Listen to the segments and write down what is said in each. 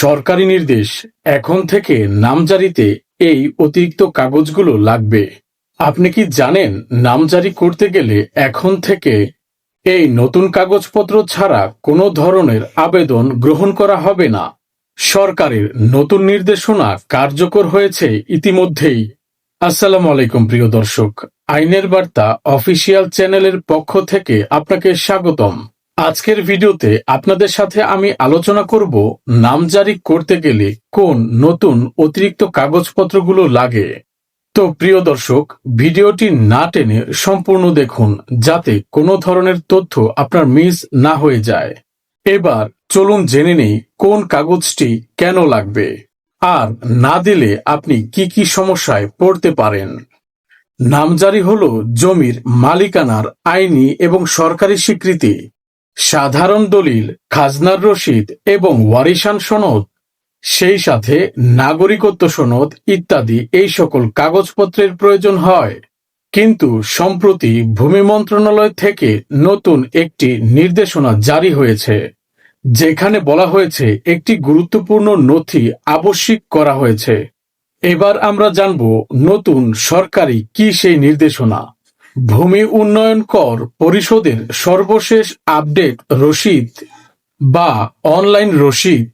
সরকারি নির্দেশ এখন থেকে নামজারিতে এই অতিরিক্ত কাগজগুলো লাগবে। আপনি কি জানেন নামজারি করতে গেলে এখন থেকে এই নতুন কাগজপত্র ছাড়া কোনো ধরনের আবেদন গ্রহণ করা হবে না? সরকারের নতুন নির্দেশনা কার্যকর হয়েছে ইতিমধ্যেই। আসসালামু আলাইকুম, প্রিয় দর্শক। আইনের বার্তা অফিসিয়াল চ্যানেলের পক্ষ থেকে আপনাকে স্বাগতম। আজকের ভিডিওতে আপনাদের সাথে আমি আলোচনা করব নামজারি করতে গেলে কোন নতুন অতিরিক্ত কাগজপত্রগুলো লাগে। তো প্রিয় দর্শক, ভিডিওটি না টেনে সম্পূর্ণ দেখুন, যাতে কোনো ধরনের তথ্য আপনার মিস না হয়ে যায়। এবার চলুন জেনে নেই কোন কাগজটি কেন লাগবে, আর না দিলে আপনি কি কি সমস্যায় পড়তে পারেন। নামজারি হলো জমির মালিকানার আইনি এবং সরকারি স্বীকৃতি। সাধারণ দলিল, খাজনার রসিদ এবং ওয়ারিশান সনদ, সেই সাথে নাগরিকত্ব সনদ ইত্যাদি এই সকল কাগজপত্রের প্রয়োজন হয়। কিন্তু সম্প্রতি ভূমি মন্ত্রণালয় থেকে নতুন একটি নির্দেশনা জারি হয়েছে, যেখানে বলা হয়েছে একটি গুরুত্বপূর্ণ নথি আবশ্যিক করা হয়েছে। এবার আমরা জানব নতুন সরকারি কি সেই নির্দেশনা। ভূমি উন্নয়ন কর পরিষদের সর্বশেষ আপডেট রসিদ বা অনলাইন রসিদ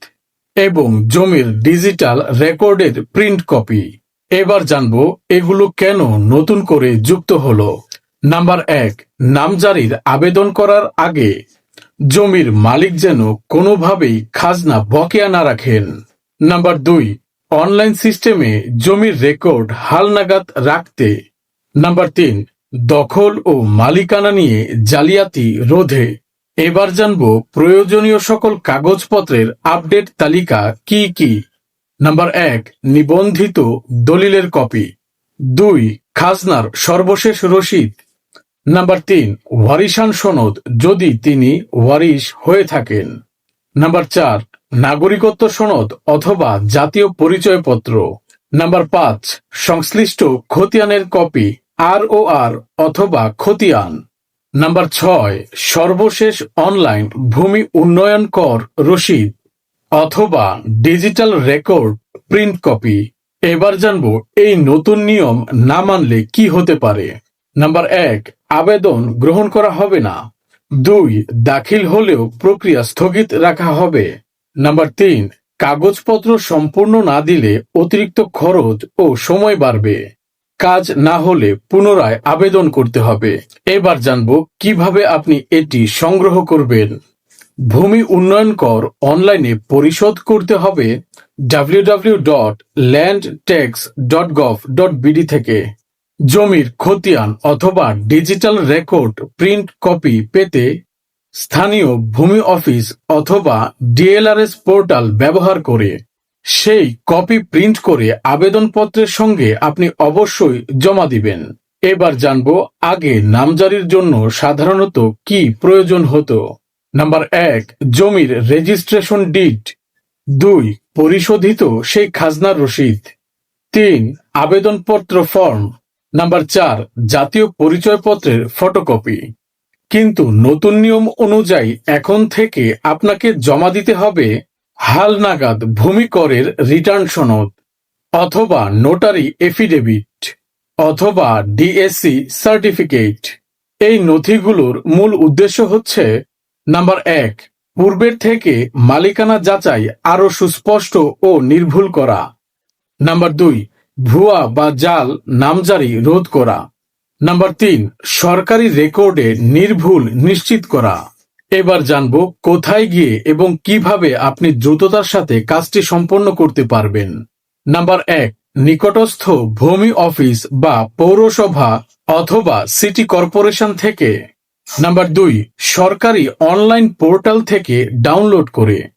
এবং জমির ডিজিটাল রেকর্ডের প্রিন্ট কপি। এবার জানব এগুলো কেন নতুন করে যুক্ত হলো। নাম্বার এক, নামজারির আবেদন করার আগে জমির মালিক যেন কোনোভাবেই খাজনা বকেয়া না রাখেন। নাম্বার দুই, অনলাইন সিস্টেমে জমির রেকর্ড হালনাগাদ রাখতে। নাম্বার তিন দখল ও মালিকানা নিয়ে জালিয়াতি রোধে। এবার জানব প্রয়োজনীয় সকল কাগজপত্রের আপডেট তালিকা কি কি? নাম্বার এক, নিবন্ধিত দলিলের কপি। দুই, খাজনার সর্বশেষ রসিদ। নাম্বার তিন, ওয়ারিশান সনদ যদি তিনি ওয়ারিশ হয়ে থাকেন। নাম্বার চার, নাগরিকত্ব সনদ অথবা জাতীয় পরিচয়পত্র। নাম্বার পাঁচ, সংশ্লিষ্ট খতিয়ানের কপি। আর ও আর অথবা খতিয়ান। নাম্বার ছয়, সর্বশেষ অনলাইন ভূমি উন্নয়ন কর রসিদ অথবা ডিজিটাল রেকর্ড প্রিন্ট কপি। এবার জানব এই নতুন নিয়ম না মানলে কি হতে পারে। নাম্বার এক, আবেদন গ্রহণ করা হবে না। দুই, দাখিল হলেও প্রক্রিয়া স্থগিত রাখা হবে। নাম্বার তিন, কাগজপত্র সম্পূর্ণ না দিলে অতিরিক্ত খরচ ও সময় বাড়বে। কাজ না হলে পুনরায় আবেদন করতে হবে। এবার জানব কীভাবে আপনি এটি সংগ্রহ করবেন। ভূমি উন্নয়ন কর অনলাইনে পরিশোধ করতে হবে বিডি থেকে। জমির খতিয়ান অথবা ডিজিটাল রেকর্ড প্রিন্ট কপি পেতে স্থানীয় ভূমি অফিস অথবা ডিএলআরএস পোর্টাল ব্যবহার করে। সেই কপি প্রিন্ট করে আবেদনপত্রের সঙ্গে আপনি অবশ্যই জমা দিবেন। এবার জানব আগে নামজারির জন্য সাধারণত কি প্রয়োজন হতো। নাম্বার এক, জমির রেজিস্ট্রেশন ডিট দুই, পরিশোধিত সেই খাজনার রসিদ। তিন, আবেদনপত্র ফর্ম নাম্বার চার, জাতীয় পরিচয়পত্রের ফটোকপি কিন্তু নতুন নিয়ম অনুযায়ী এখন থেকে আপনাকে জমা দিতে হবে হালনাগাদ ভূমি করের রিটার্ন সনদ অথবা নোটারি এফিডেভিট অথবা ডিএসসি সার্টিফিকেট। এই নথিগুলোর মূল উদ্দেশ্য হচ্ছে, নাম্বার এক, পূর্বের থেকে মালিকানা যাচাই আরও সুস্পষ্ট ও নির্ভুল করা। নাম্বার দুই, ভুয়া বা জাল নামজারি রোধ করা। নাম্বার তিন, সরকারি রেকর্ডে নির্ভুল নিশ্চিত করা। এবার জানব কোথায় গিয়ে এবং কীভাবে আপনি দ্রুততার সাথে কাজটি সম্পন্ন করতে পারবেন। নাম্বার এক, নিকটস্থ ভূমি অফিস বা পৌরসভা অথবা সিটি কর্পোরেশন থেকে। নাম্বার দুই, সরকারি অনলাইন পোর্টাল থেকে ডাউনলোড করে।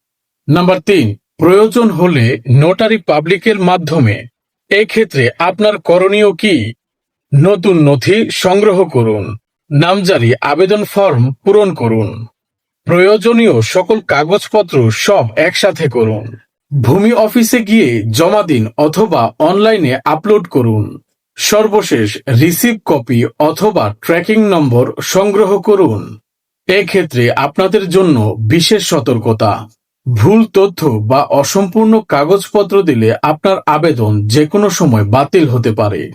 নাম্বার তিন, প্রয়োজন হলে নোটারি পাবলিকের মাধ্যমে। এক্ষেত্রে আপনার করণীয় কি? নতুন নথি সংগ্রহ করুন। নামজারি আবেদন ফর্ম পূরণ করুন। প্রয়োজনীয় সকল কাগজপত্র সব একসাথে করুন। ভূমি অফিসে গিয়ে জমা দিন অথবা অনলাইনে আপলোড করুন। সর্বশেষ রিসিভ কপি অথবা ট্র্যাকিং নম্বর সংগ্রহ করুন। এক্ষেত্রে আপনাদের জন্য বিশেষ সতর্কতা। ভুল তথ্য বা অসম্পূর্ণ কাগজপত্র দিলে আপনার আবেদন যে কোনো সময় বাতিল হতে পারে।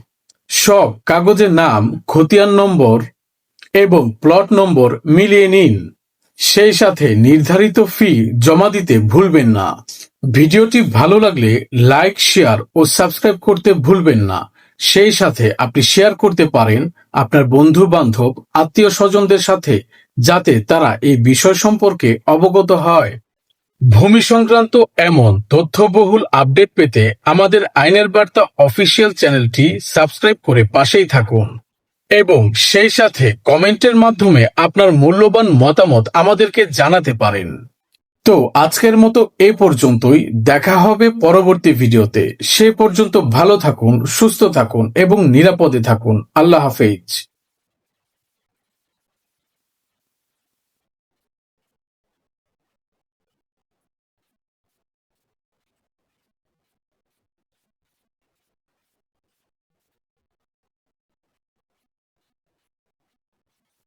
সব কাগজের নাম, খতিয়ান নম্বর এবং প্লট নম্বর মিলিয়ে নিন। সেই সাথে নির্ধারিত ফি জমা দিতে ভুলবেন না। ভিডিওটি ভালো লাগলে লাইক শেয়ার ও সাবস্ক্রাইব করতে ভুলবেন না। সেই সাথে আপনি শেয়ার করতে পারেন আপনার বন্ধু বান্ধব আত্মীয় স্বজনদের সাথে, যাতে তারা এই বিষয় সম্পর্কে অবগত হয়। ভূমি সংক্রান্ত এমন তথ্যবহুল আপডেট পেতে আমাদের আইনের বার্তা অফিসিয়াল চ্যানেলটি সাবস্ক্রাইব করে পাশেই থাকুন। এবং সেই সাথে কমেন্টের মাধ্যমে আপনার মূল্যবান মতামত আমাদেরকে জানাতে পারেন। তো আজকের মতো এ পর্যন্তই। দেখা হবে পরবর্তী ভিডিওতে। সে পর্যন্ত ভালো থাকুন, সুস্থ থাকুন এবং নিরাপদে থাকুন। আল্লাহ হাফেজ।